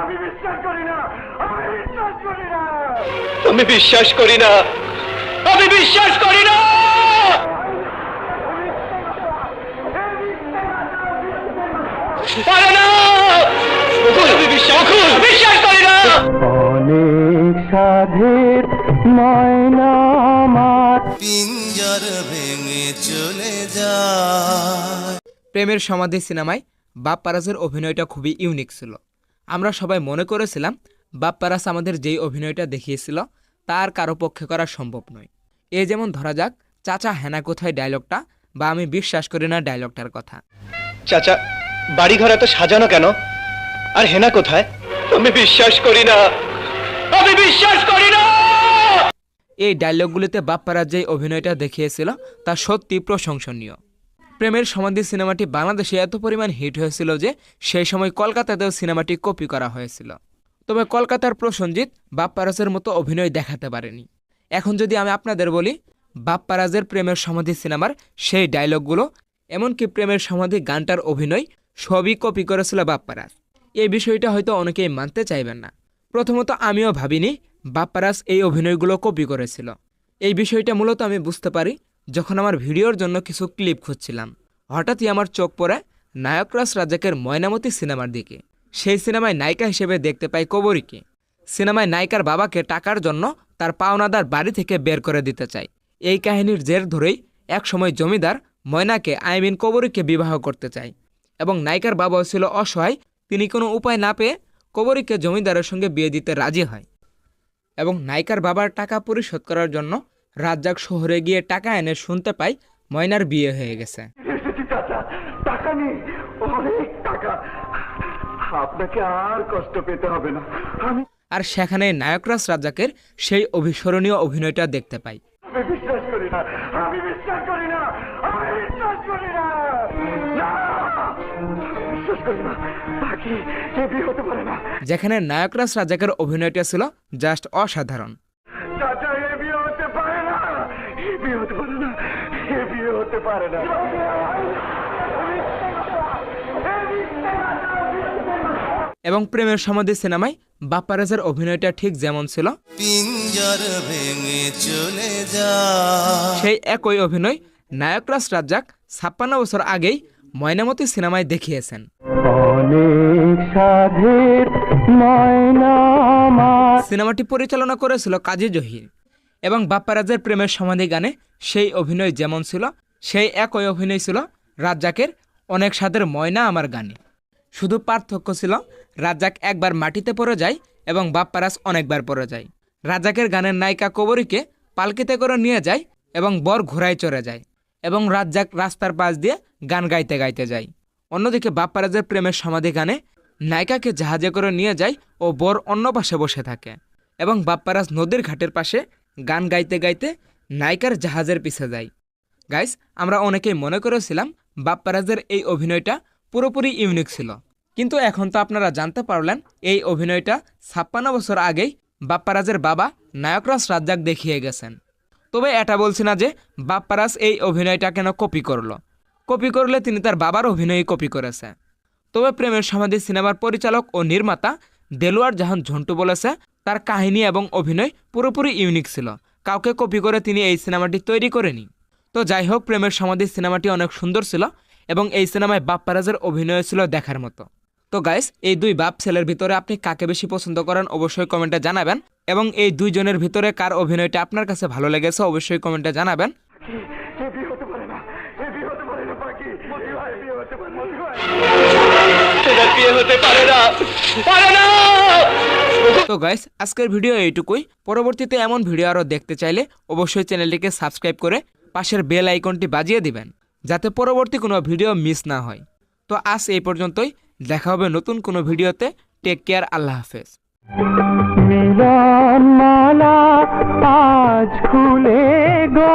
আমি বিশ্বাস করি না আমি বিশ্বাস করি না। আমি বিশ্বাস করি না আমি বিশ্বাস করি না। পারে না মুকুল, আমি বিশ্বাস বিশ্বাস করি না। অনেক সাধের ময়না পিঞ্জর ভেঙে চলে যায়। প্রেমের সমাধি সিনেমায় বাপ্পারাজের অভিনয়টা খুবই ইউনিক ছিল। আমরা সবাই মনে করেছিলাম বাপ্পারাস আমাদের যেই অভিনয়টা দেখিয়েছিল তার কারও পক্ষে করা সম্ভব নয়। এ যেমন ধরা যাক চাচা হেনা কোথায় ডায়লগটা বা আমি বিশ্বাস করি না ডায়লগটার কথা। চাচা বাড়ি ঘর এত সাজানো কেন? আর হেনা কোথায়? আমি বিশ্বাস করি না! আমি বিশ্বাস করি না! এই ডায়লগগুলিতে বাপ্পারাজ যেই অভিনয়টা দেখিয়েছিল তা সত্যি প্রশংসনীয়। প্রেমের সমাধি সিনেমাটি বাংলাদেশে এত পরিমাণ হিট হয়েছিল যে সেই সময় কলকাতাতেও সিনেমাটি কপি করা হয়েছিল। তবে কলকাতার প্রসঞ্জিৎ বাপ্পারাজের মতো অভিনয় দেখাতে পারেনি। এখন যদি আমি আপনাদের বলি, বাপ্পারাজের প্রেমের সমাধি সিনেমার সেই ডায়লগগুলো এমনকি প্রেমের সমাধি গানটার অভিনয়, সবই কপি করেছিল বাপ্পারাজ। এই বিষয়টা হয়তো অনেকেই মানতে চাইবেন না। প্রথমত আমিও ভাবিনি বাপ্পারাজ এই অভিনয়গুলো কপি করেছিল। এই বিষয়টা মূলত আমি বুঝতে পারি, যখন আমার ভিডিওর জন্য কিছু ক্লিপ খুঁজছিলাম। হঠাৎই আমার চোখ পড়ে নায়করাজ রাজাকের ময়নামতি সিনেমার দিকে। সেই সিনেমায় নায়িকা হিসেবে দেখতে পাই কবরীকে। সিনেমায় নায়িকার বাবাকে টাকার জন্য তার পাওনাদার বাড়ি থেকে বের করে দিতে চায় এই কাহিনীর জের ধরেই একসময় জমিদার ময়নাকে আইমিন কবরীকে বিবাহ করতে চায় এবং নায়িকার বাবাও ছিল অসহায়, তিনি কোনো উপায় না পেয়ে কবরীকে জমিদারের সঙ্গে বিয়ে দিতে রাজি হয় এবং নায়িকার বাবার টাকা পরিশোধ করার জন্য রাজ্জাক শহরে গিয়ে টাকা এনে শুনতে পাই ময়নার বিয়ে হয়ে গেছে। এসেছি চাচা। টাকা নেই অনেক টাকা। আপনাকে আর কষ্ট পেতে হবে না। আমি আর সেখানে নায়করাজ রাজাকের সেই অভিস্মরণীয় অভিনয়টা দেখতে পাই। আমি বিশ্বাস করি না। আমি বিশ্বাস করি না। আমি বিশ্বাস করি না। না! আমি বিশ্বাস করি না। বাকি এ বিয়ে হতে পারে না। যেখানে নায়করাজ রাজাকের অভিনয়টা ছিল জাস্ট অসাধারণ। চাচা এ বিয়ে হতে পারে না। এ বিয়ে হতে পারে না। হতে পারে না। এবং প্রেমের সমাধি সিনেমায় বাপ্পারাজের অভিনয়টা ঠিক যেমন ছিল। চলে সেই একই অভিনয় নায়করাজ রাজ্জাক ছাপ্পান্ন বছর আগেই ময়নামতি সিনেমায় দেখিয়েছেন। সিনেমাটি পরিচালনা করেছিল কাজী জহির। এবং বাপ্পা রাজার প্রেমের সমাধি গানে সেই অভিনয় যেমন ছিল সেই একই অভিনয় ছিল রাজ্জাকের অনেক স্বাদের ময়না আমার গানে। শুধু পার্থক্য ছিল রাজ্জাক একবার মাটিতে পড়ে যায় এবং বাপ্পারাজ অনেকবার পড়ে যায়। রাজ্জাকের গানের নায়িকা কবরীকে পালকিতে করে নিয়ে যায় এবং বর ঘোড়ায় চড়ে যায় এবং রাজ্জাক রাস্তার পাশ দিয়ে গান গাইতে গাইতে যায়। অন্যদিকে বাপ্পারাজের প্রেমের সমাধি গানে নায়িকাকে জাহাজে করে নিয়ে যায় ও বর অন্য পাশে বসে থাকে এবং বাপ্পারাজ নদীর ঘাটের পাশে গান গাইতে গাইতে নায়িকার জাহাজের পিছে যায়। গাইস আমরা অনেকেই মনে করেছিলাম বাপ্পারাজের এই অভিনয়টা পুরোপুরি ইউনিক ছিল। কিন্তু এখন তো আপনারা জানতে পারলেন, এই অভিনয়টা ছাপ্পান্ন বছর আগেই বাপ্পারাজের বাবা নায়করাজ রাজ্জাক দেখিয়ে গেছেন। তবে এটা বলছি না যে বাপ্পারাজ এই অভিনয়টা কেন কপি করল। কপি করলে তিনি তার বাবার অভিনয়ই কপি করেছে। তবে প্রেমের সমাধি সিনেমার পরিচালক ও নির্মাতা দেলোয়ার জাহান ঝন্টু বলেছে, তার কাহিনী এবং অভিনয় পুরোপুরি ইউনিক ছিল। কাউকে কপি করে তিনি এই সিনেমাটি তৈরি করেনি। তো যাই হোক প্রেমের সমাধি সিনেমাটি অনেক সুন্দর ছিল এবং এই সিনেমায় বাপ্পারাজের অভিনয় ছিল দেখার মতো। তো গাইস এই দুই বাপ ছেলের ভিতরে আপনি কাকে বেশি পছন্দ করেন অবশ্যই কমেন্টে জানাবেন এবং এই দুইজনের ভিতরে কার অভিনয়টা আপনার কাছে ভালো লেগেছে অবশ্যই কমেন্টে জানাবেন। তো গাইস আজকের ভিডিও এইটুকুই। পরবর্তীতে এমন ভিডিও আরও দেখতে চাইলে অবশ্যই চ্যানেলটিকে সাবস্ক্রাইব করে পাশের বেল আইকনটি বাজিয়ে দিবেন, যাতে পরবর্তী কোনো ভিডিও মিস না হয়। তো আজ এই পর্যন্তই, দেখা হবে নতুন কোনো ভিডিওতে। টেক কেয়ার আল্লাহ হাফেজ। মিলন মালা আজ খুলে গো।